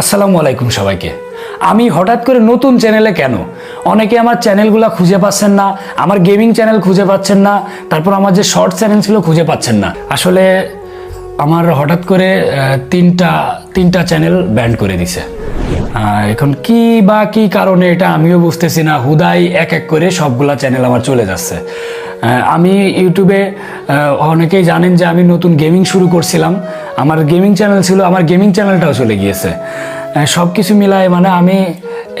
আসসালামু আলাইকুম সবাইকে। আমি হঠাৎ করে নতুন চ্যানেলে কেন? অনেকে আমার চ্যানেলগুলো খুঁজে পাচ্ছেন না, আমার গেমিং চ্যানেল খুঁজে পাচ্ছেন না, তারপর আমার যে শর্ট চ্যানেল ছিল খুঁজে পাচ্ছেন না। আসলে আমার হঠাৎ করে তিনটা তিনটা চ্যানেল ব্যান্ড করে দিছে। এখন কি বা কি কারণে এটা আমিও বুঝতেছি না, হুদাই এক এক করে সবগুলা চ্যানেল আমার চলে যাচ্ছে। আমি ইউটিউবে অনেকেই জানেন যে আমি নতুন গেমিং শুরু করছিলাম। আমার গেমিং চ্যানেল ছিল, আমার গেমিং চ্যানেলটাও চলে গিয়েছে। সব কিছু মিলায় মানে আমি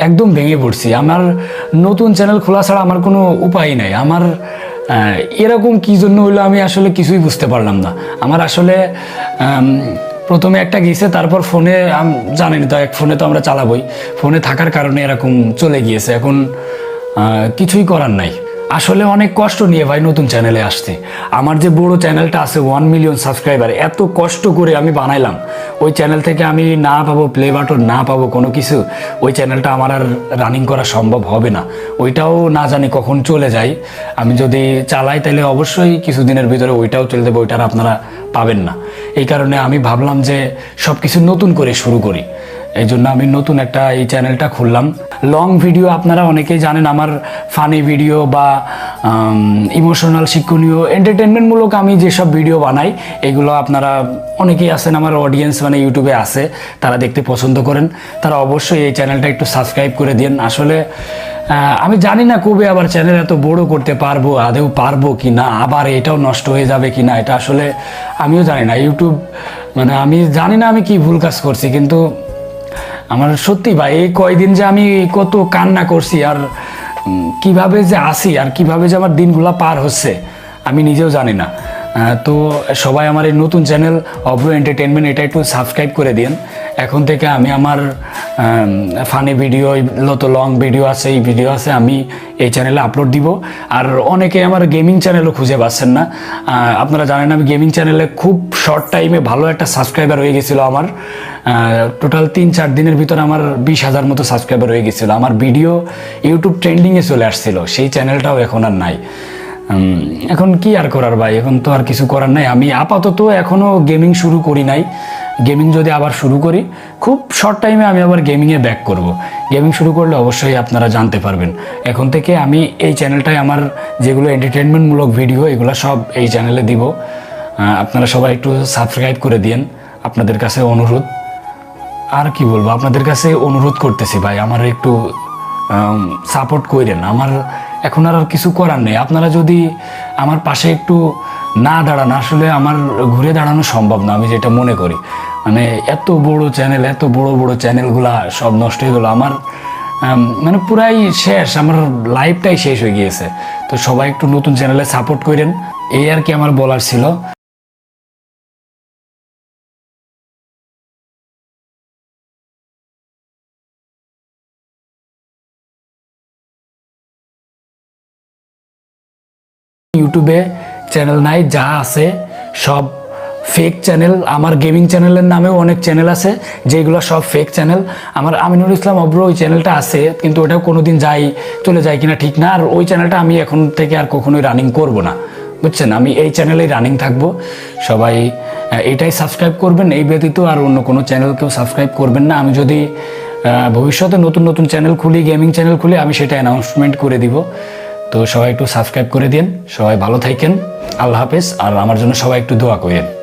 একদম ভেঙে পড়ছি। আমার নতুন চ্যানেল খোলা ছাড়া আমার কোনো উপায় নাই। আমার এরকম কি জন্য হইল আমি আসলে কিছুই বুঝতে পারলাম না। আমার আসলে প্রথমে একটা গেছে, তারপর ফোনে জানেন তো, এক ফোনে তো আমরা চালাবই। ফোনে থাকার কারণে এরকম চলে গিয়েছে। এখন কিছুই করার নাই। আসলে অনেক কষ্ট নিয়ে ভাই নতুন চ্যানেলে আসছি। আমার যে বড় চ্যানেলটা আছে ওয়ান মিলিয়ন সাবস্ক্রাইবার এত কষ্ট করে আমি বানাইলাম। ওই চ্যানেল থেকে আমি না পাবো প্লে বাটন না পাবো কোনো কিছু, ওই চ্যানেলটা আমার আর রানিং করা সম্ভব হবে না। ওইটাও না জানি কখন চলে যায়। আমি যদি চালাই, তাহলে অবশ্যই কিছুদিনের ভিতরে ওইটাও চলে যাবে ওইটার আপনারা পাবেন না। এই কারণে আমি ভাবলাম যে সব কিছু নতুন করে শুরু করি। এই জন্য আমি নতুন একটা এই চ্যানেলটা খুললাম। লং ভিডিও আপনারা অনেকেই জানেন, আমার ফানি ভিডিও বা ইমোশনাল শিক্ষণীয় এন্টারটেনমেন্টমূলক আমি যেসব ভিডিও বানাই, এগুলো আপনারা অনেকেই আছেন, আমার অডিয়েন্স মানে ইউটিউবে আছে, তারা দেখতে পছন্দ করেন। তারা অবশ্যই এই চ্যানেলটা একটু সাবস্ক্রাইব করে দিন আসলে আমি জানি না কবে আবার চ্যানেল এত বড় করতে পারব আদেও পারব কি না আবার এটাও নষ্ট হয়ে যাবে কি না এটা আসলে আমিও জানি না। ইউটিউব মানে আমি জানি না আমি কি ভুল কাজ করছি, কিন্তু আমার সত্যি ভাই, এই কয়দিন যে আমি কত কান্না করছি আর কীভাবে যে আসি আর কীভাবে যে আমার দিনগুলা পার হচ্ছে, আমি নিজেও জানি না। তো সবাই আমার এই নতুন চ্যানেল অব্রো এন্টারটেনমেন্ট এটা একটু সাবস্ক্রাইব করে দিন এখন থেকে আমি আমার ফানি ভিডিও যত লং ভিডিও আছে, এই ভিডিও আছে, আমি এই চ্যানেলে আপলোড দিব। আর অনেকে আমার গেমিং চ্যানেলও খুঁজে পাচ্ছেন না। আপনারা জানেন আমি গেমিং চ্যানেলে খুব শর্ট টাইমে ভালো একটা সাবস্ক্রাইবার হয়ে গেছিল আমার। টোটাল তিন চার দিনের ভিতর আমার বিশ হাজার মতো সাবস্ক্রাইবার হয়ে গেছিল। আমার ভিডিও ইউটিউব ট্রেন্ডিংয়ে চলে আসছিল, সেই চ্যানেলটাও এখন আর নাই। এখন কি আর করার ভাই? এখন তো আর কিছু করার নাই। আমি আপাতত এখনও গেমিং শুরু করি নাই। গেমিং যদি আবার শুরু করি, খুব শর্ট টাইমে আমি আবার গেমিংয়ে ব্যাক করব। গেমিং শুরু করলে অবশ্যই আপনারা জানতে পারবেন। এখন থেকে আমি এই চ্যানেলটায় আমার যেগুলো এন্টারটেনমেন্টমূলক ভিডিও এগুলো সব এই চ্যানেলে দিব। আপনারা সবাই একটু সাবস্ক্রাইব করে দিন আপনাদের কাছে অনুরোধ। আর কি বলব? আপনাদের কাছে অনুরোধ করতেছি ভাই, আমার একটু সাপোর্ট করেন আমার এখন আর কিছু করার নেই। আপনারা যদি আমার পাশে একটু না দাঁড়ান আসলে আমার ঘুরে দাঁড়ানো সম্ভব না আমি যেটা মনে করি। মানে এত বড় চ্যানেল এত বড় বড় চ্যানেলগুলা সব নষ্ট হয়ে গেলো। আমার আম, মানে পুরাই শেষ আমার লাইফটাই শেষ হয়ে গিয়েছে। তো সবাই একটু নতুন চ্যানেলে সাপোর্ট করেন। এই আর কি আমার বলার ছিল। ইউটিউবে চ্যানেল নাই, যা আছে সব ফেক চ্যানেল আমার গেমিং চ্যানেলের নামেও অনেক চ্যানেল আছে, যেগুলো সব ফেক চ্যানেল আমার আমিনুল ইসলাম অব্র ওই চ্যানেলটা আছে, কিন্তু ওটাও কোনোদিন যাই, চলে যায় কিনা ঠিক না। আর ওই চ্যানেলটা আমি এখন থেকে আর কখনোই রানিং করব না, বুঝছেন? আমি এই চ্যানেলেই রানিং থাকব। সবাই এটাই সাবস্ক্রাইব করবেন। এই ব্যতীত আর অন্য কোনো চ্যানেল কেউ সাবস্ক্রাইব করবেন না। আমি যদি ভবিষ্যতে নতুন নতুন চ্যানেল খুলি গেমিং চ্যানেল খুলি, আমি সেটা অ্যানাউন্সমেন্ট করে দিব। তো সবাই একটু সাবস্ক্রাইব করে দিন সবাই ভালো থাকেন। আল্লাহ হাফেজ। আর আমার জন্য সবাই একটু দোয়া করেন।